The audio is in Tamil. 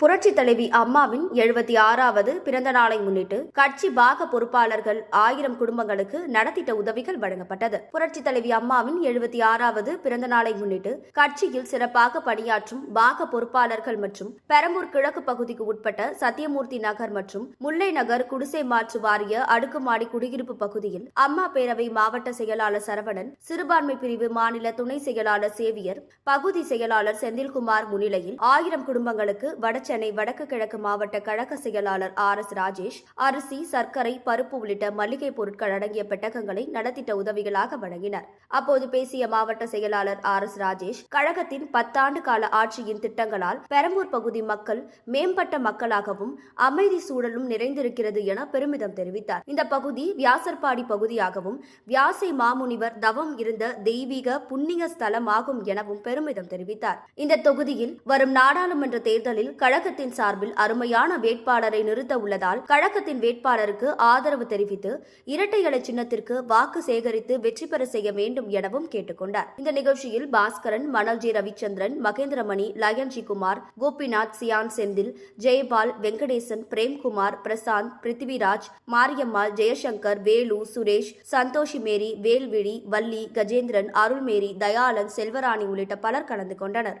புரட்சி தலைவி அம்மாவின் எழுபத்தி ஆறாவது பிறந்த நாளை முன்னிட்டு கட்சி பாக பொறுப்பாளர்கள் ஆயிரம் குடும்பங்களுக்கு நடத்திட்ட உதவிகள் வழங்கப்பட்டது. புரட்சி தலைவி அம்மாவின் எழுபத்தி ஆறாவது பிறந்த நாளை முன்னிட்டு கட்சியில் சிறப்பாக பணியாற்றும் பாக பொறுப்பாளர்கள் மற்றும் பெரம்பூர் கிழக்கு பகுதிக்கு உட்பட்ட சத்தியமூர்த்தி நகர் மற்றும் முல்லை நகர் குடிசை மாற்று வாரிய அடுக்குமாடி குடியிருப்பு பகுதியில் அம்மா பேரவை மாவட்ட செயலாளர் சரவணன் சிறுபான்மை பிரிவு மாநில துணை செயலாளர் சேவியர் பகுதி செயலாளர் செந்தில்குமார் முன்னிலையில் ஆயிரம் குடும்பங்களுக்கு சென்னை வடக்கு கிழக்கு மாவட்ட கழக செயலாளர் ஆர் எஸ் ராஜேஷ் அரிசி சர்க்கரை பருப்பு உள்ளிட்ட மளிகை பொருட்கள் அடங்கிய பெட்டகங்களை நலத்திட்ட உதவிகளாக வழங்கினர். அப்போது பேசிய மாவட்ட செயலாளர் ஆர் எஸ் ராஜேஷ் கழகத்தின் பத்தாண்டு கால ஆட்சியின் திட்டங்களால் பெரம்பூர் பகுதி மக்கள் மேம்பட்ட மக்களாகவும் அமைதி சூழலும் நிறைந்திருக்கிறது என பெருமிதம் தெரிவித்தார். இந்த பகுதி வியாசர்பாடி பகுதியாகவும் வியாசை மாமுனிவர் தவம் இருந்த தெய்வீக புண்ணிய ஸ்தலமாகும் எனவும் பெருமிதம் தெரிவித்தார். இந்த தொகுதியில் வரும் நாடாளுமன்ற தேர்தலில் கழக கழகத்தின் சார்பில் அருமையான வேட்பாளரை நிறுத்த உள்ளதால் கழகத்தின் வேட்பாளருக்கு ஆதரவு தெரிவித்து இரட்டை இலை சின்னத்திற்கு வாக்கு சேகரித்து வெற்றி பெற செய்ய வேண்டும் எனவும் கேட்டுக்கொண்டார் இந்த நிகழ்ச்சியில் பாஸ்கரன் மணல்ஜி ரவிச்சந்திரன் மகேந்திரமணி லயன்ஜி குமார் கோபிநாத் சியான் செந்தில் ஜெயபால் வெங்கடேசன் பிரேம்குமார் பிரசாந்த் பிருத்திவிராஜ் மாரியம்மாள் ஜெயசங்கர் வேலு சுரேஷ் சந்தோஷி மேரி வேல்விழி வள்ளி கஜேந்திரன் அருள்மேரி தயாளன் செல்வராணி உள்ளிட்ட பலர் கலந்து கொண்டனர்.